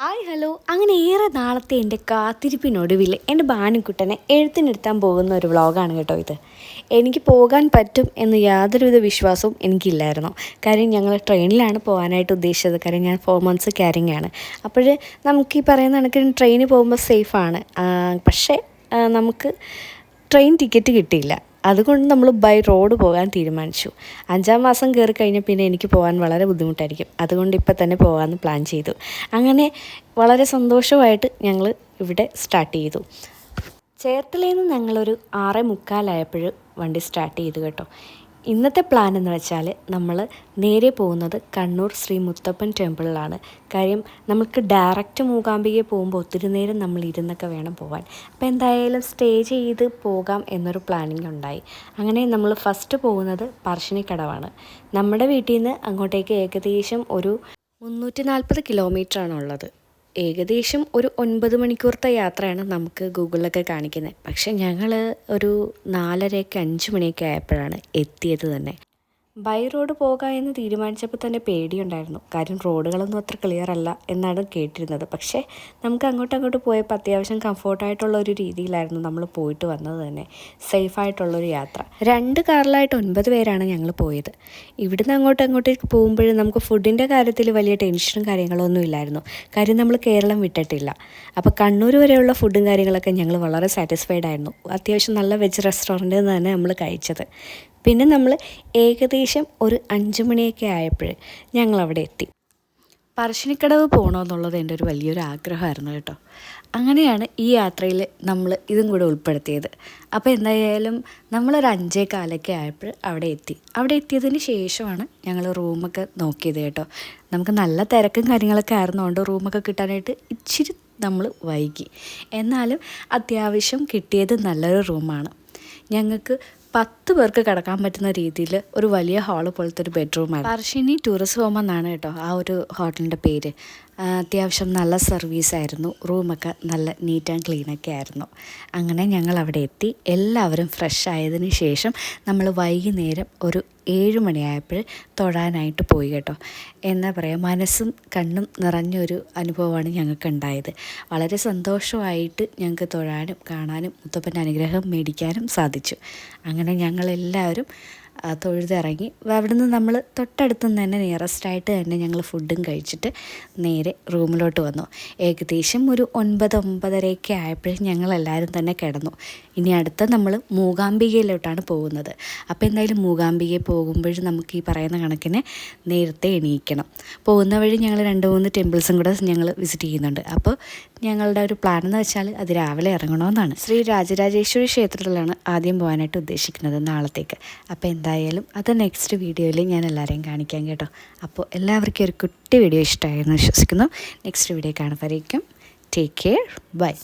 Hi hello. അങ്ങനെ ഏറെ നാളത്തെ എന്റെ കാത്തിരിപ്പിനൊടുവിൽ എന്റെ ബാനുക്കുട്ടനെ എഴുത്തിനെടുത്താൻ പോകുന്ന ഒരു വ്ളോഗാണ് കേട്ടോ ഇത്. എനിക്ക് പോകാൻ പറ്റും എന്ന് യാതൊരുവിധ വിശ്വാസവും എനിക്കില്ലായിരുന്നു. കാര്യം ഞങ്ങൾ ട്രെയിനിലാണ് പോകാനായിട്ട് ഉദ്ദേശിച്ചത്. കാര്യം ഞാൻ ഫോർ മന്ത്സ് ക്യാരിങ് ആണ്. അപ്പോൾ നമുക്ക് ഈ പറയുന്ന കണക്കിന് ട്രെയിനിൽ പോകുമ്പോൾ സേഫാണ് പക്ഷേ നമുക്ക് ട്രെയിൻ ടിക്കറ്റ് കിട്ടിയില്ല. അതുകൊണ്ട് നമ്മൾ ബൈ റോഡ് പോകാൻ തീരുമാനിച്ചു. അഞ്ചാം മാസം കയറി കഴിഞ്ഞാൽ പിന്നെ എനിക്ക് പോകാൻ വളരെ ബുദ്ധിമുട്ടായിരിക്കും. അതുകൊണ്ട് ഇപ്പം തന്നെ പോകാമെന്ന് പ്ലാൻ ചെയ്തു. അങ്ങനെ വളരെ സന്തോഷമായിട്ട് ഞങ്ങൾ ഇവിടെ സ്റ്റാർട്ട് ചെയ്തു. ചേർത്തലയിൽ നിന്ന് ഞങ്ങളൊരു ആറേ മുക്കാലായപ്പോൾ വണ്ടി സ്റ്റാർട്ട് ചെയ്തു കേട്ടോ. ഇന്നത്തെ പ്ലാൻ എന്ന് വെച്ചാൽ നമ്മൾ നേരെ പോകുന്നത് കണ്ണൂർ ശ്രീ മുത്തപ്പൻ ടെമ്പിളിലാണ് കാര്യം നമുക്ക് ഡയറക്റ്റ് മൂകാംബികയെ പോകുമ്പോൾ ഒത്തിരി നേരം നമ്മൾ ഇരുന്നൊക്കെ വേണം പോകാൻ അപ്പോൾ എന്തായാലും സ്റ്റേ ചെയ്ത് പോകാം എന്നൊരു പ്ലാനിങ് ഉണ്ടായി. അങ്ങനെ നമ്മൾ ഫസ്റ്റ് പോകുന്നത് പറശ്ശിനിക്കടവാണ്. നമ്മുടെ വീട്ടിൽ നിന്ന് അങ്ങോട്ടേക്ക് ഏകദേശം ഒരു മുന്നൂറ്റി നാൽപ്പത് കിലോമീറ്ററാണ് ഉള്ളത് ഏകദേശം ഒരു ഒൻപത് മണിക്കൂറത്തെ യാത്രയാണ് നമുക്ക് ഗൂഗിളിലൊക്കെ കാണിക്കുന്നത്. പക്ഷെ ഞങ്ങൾ ഒരു നാലരയൊക്കെ അഞ്ച് മണിയൊക്കെ ആയപ്പോഴാണ് എത്തിയത് തന്നെ. ബൈ റോഡ് പോകാം എന്ന് തീരുമാനിച്ചപ്പോൾ തന്നെ പേടിയുണ്ടായിരുന്നു. കാര്യം റോഡുകളൊന്നും അത്ര ക്ലിയർ അല്ല എന്നാണ് കേട്ടിരുന്നത്. പക്ഷേ നമുക്ക് അങ്ങോട്ടും അങ്ങോട്ട് പോയപ്പോൾ അത്യാവശ്യം കംഫോർട്ടായിട്ടുള്ള ഒരു രീതിയിലായിരുന്നു നമ്മൾ പോയിട്ട് വന്നത് തന്നെ. സേഫായിട്ടുള്ളൊരു യാത്ര. രണ്ട് കാറിലായിട്ട് ഒൻപത് പേരാണ് ഞങ്ങൾ പോയത്. ഇവിടുന്ന് അങ്ങോട്ടും അങ്ങോട്ടേക്ക് പോകുമ്പോഴും നമുക്ക് ഫുഡിന്റെ കാര്യത്തിൽ വലിയ ടെൻഷനും കാര്യങ്ങളൊന്നും ഇല്ലായിരുന്നു. കാര്യം നമ്മൾ കേരളം വിട്ടിട്ടില്ല. അപ്പോൾ കണ്ണൂർ വരെയുള്ള ഫുഡും കാര്യങ്ങളൊക്കെ ഞങ്ങൾ വളരെ സാറ്റിസ്ഫൈഡ് ആയിരുന്നു. അത്യാവശ്യം നല്ല വെജ് റെസ്റ്റോറന്റിൽ നിന്ന് തന്നെ നമ്മൾ കഴിച്ചത്. പിന്നെ നമ്മൾ ഏകദേശം ഒരു അഞ്ച് മണിയൊക്കെ ആയപ്പോൾ ഞങ്ങൾ അവിടെ എത്തി. പറശ്ശിനിക്കടവ് പോകണമെന്നുള്ളത് എന്റെ ഒരു വലിയൊരു ആഗ്രഹമായിരുന്നു കേട്ടോ. അങ്ങനെയാണ് ഈ യാത്രയിൽ നമ്മൾ ഇതും കൂടെ ഉൾപ്പെടുത്തിയത്. അപ്പോൾ എന്തായാലും നമ്മളൊരു അഞ്ചേ കാലൊക്കെ ആയപ്പോൾ അവിടെ എത്തി. അവിടെ എത്തിയതിന് ശേഷമാണ് ഞങ്ങൾ റൂമൊക്കെ നോക്കിയത് കേട്ടോ. നമുക്ക് നല്ല തിരക്കും കാര്യങ്ങളൊക്കെ ആയിരുന്നുകൊണ്ട് റൂമൊക്കെ കിട്ടാനായിട്ട് ഇച്ചിരി നമ്മൾ വൈകി. എന്നാലും അത്യാവശ്യം കിട്ടിയത് നല്ലൊരു റൂമാണ്. ഞങ്ങൾക്ക് പത്ത് പേർക്ക് കിടക്കാൻ പറ്റുന്ന രീതിയിൽ ഒരു വലിയ ഹാൾ പോലത്തെ ഒരു ബെഡ്റൂമാണ് പർഷിനി ടൂറിസ്റ്റ് ഹോം എന്നാണ് കേട്ടോ ആ ഒരു ഹോട്ടലിന്റെ പേര്. അത്യാവശ്യം നല്ല സർവീസ് ആയിരുന്നു. റൂമൊക്കെ നല്ല നീറ്റ് ആൻഡ് ക്ലീനൊക്കെ ആയിരുന്നു. അങ്ങനെ ഞങ്ങൾ അവിടെ എത്തി. എല്ലാവരും ഫ്രഷ് ആയതിന് ശേഷം നമ്മൾ വൈകുന്നേരം ഒരു ഏഴ് മണിയായപ്പോൾ തൊഴാനായിട്ട് പോയി കേട്ടോ. എന്താ പറയുക മനസ്സും കണ്ണും നിറഞ്ഞൊരു അനുഭവമാണ് ഞങ്ങൾക്ക് ഉണ്ടായത്. വളരെ സന്തോഷമായിട്ട് ഞങ്ങൾക്ക് തൊഴാനും കാണാനും മുത്തപ്പന്റെ അനുഗ്രഹം മേടിക്കാനും സാധിച്ചു. അങ്ങനെ ഞങ്ങളെല്ലാവരും ആ, അവിടെ നിന്ന് നമ്മൾ തൊട്ടടുത്ത് നിന്ന് തന്നെ നിയറസ്റ്റ് ആയിട്ട് തന്നെ ഞങ്ങൾ ഫുഡും കഴിച്ചിട്ട് നേരെ റൂമിലോട്ട് വന്നു. ഏകദേശം ഒരു ഒൻപത് ഒമ്പതരയൊക്കെ ആയപ്പോഴും ഞങ്ങളെല്ലാവരും തന്നെ കിടന്നു. ഇനി അടുത്ത നമ്മൾ മൂകാംബികയിലോട്ടാണ് പോകുന്നത്. അപ്പോൾ എന്തായാലും മൂകാംബികയിൽ പോകുമ്പോഴും നമുക്ക് ഈ പറയുന്ന കണക്കിന് നേരത്തെ എണീക്കണം. പോകുന്ന വഴി ഞങ്ങൾ രണ്ട് മൂന്ന് ടെമ്പിൾസും കൂടെ ഞങ്ങൾ വിസിറ്റ് ചെയ്യുന്നുണ്ട്. അപ്പോൾ ഞങ്ങളുടെ ഒരു പ്ലാൻ എന്ന് വെച്ചാൽ അത് രാവിലെ ഇറങ്ങണമെന്നാണ്. ശ്രീ രാജരാജേശ്വരി ക്ഷേത്രത്തിലാണ് ആദ്യം പോകാനായിട്ട് ഉദ്ദേശിക്കുന്നത് നാളത്തേക്ക്. അപ്പോൾ എന്തായാലും അത് നെക്സ്റ്റ് വീഡിയോയിൽ ഞാൻ എല്ലാവരെയും കാണിക്കാം കേട്ടോ. അപ്പോൾ എല്ലാവർക്കും ഒരു കുട്ടി വീഡിയോ ഇഷ്ടമായെന്ന് വിശ്വസിക്കുന്നു. നെക്സ്റ്റ് വീഡിയോ കാണുമ്പോഴേക്കും ടേക്ക് കെയർ ബൈ